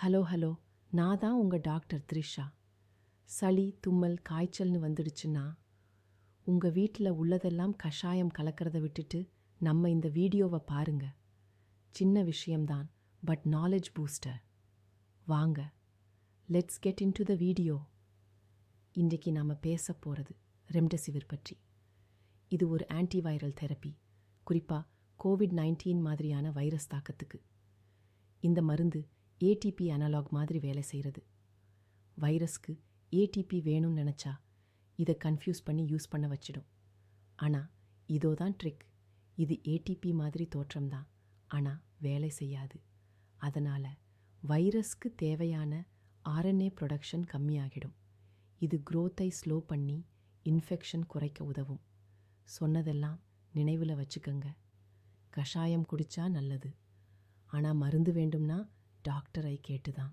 Hello hello. நான் தான் உங்கள் டாக்டர் த்ரிஷா. சளி தும்மல் காய்ச்சல்னு வந்துடுச்சுன்னா உங்கள் வீட்டில் உள்ளதெல்லாம் கஷாயம் கலக்கிறத விட்டுட்டு நம்ம இந்த வீடியோவை பாருங்க. சின்ன விஷயம்தான் பட் நாலேஜ் பூஸ்டர் வாங்க let's get into the video இன்றைக்கு நாம் பேச போகிறது ரெம்டெசிவிர் பற்றி. இது ஒரு ஆன்டிவைரல் தெரப்பி குறிப்பாக கோவிட் நைன்டீன் மாதிரியான வைரஸ் தாக்கத்துக்கு. இந்த மருந்து ஏடிபி அனலாக் மாதிரி வேலை செய்கிறது வைரஸ்க்கு ஏடிபி வேணும்னு நினச்சா இதை கன்ஃபியூஸ் பண்ணி யூஸ் பண்ண வச்சிடும். ஆனால் இதோ தான் ட்ரிக் இது ஏடிபி மாதிரி தோற்றம்தான். ஆனால் வேலை செய்யாது. அதனால் வைரஸ்க்கு தேவையான ஆர்என்ஏ ப்ரொடக்ஷன் கம்மியாகிடும். இது க்ரோத்தை ஸ்லோ பண்ணி இன்ஃபெக்ஷன் குறைக்க உதவும். சொன்னதெல்லாம் நினைவில் வச்சுக்கங்க. கஷாயம் குடித்தா நல்லது. ஆனால் மருந்து வேண்டும்னா டாக்டரை கேட்டு தான்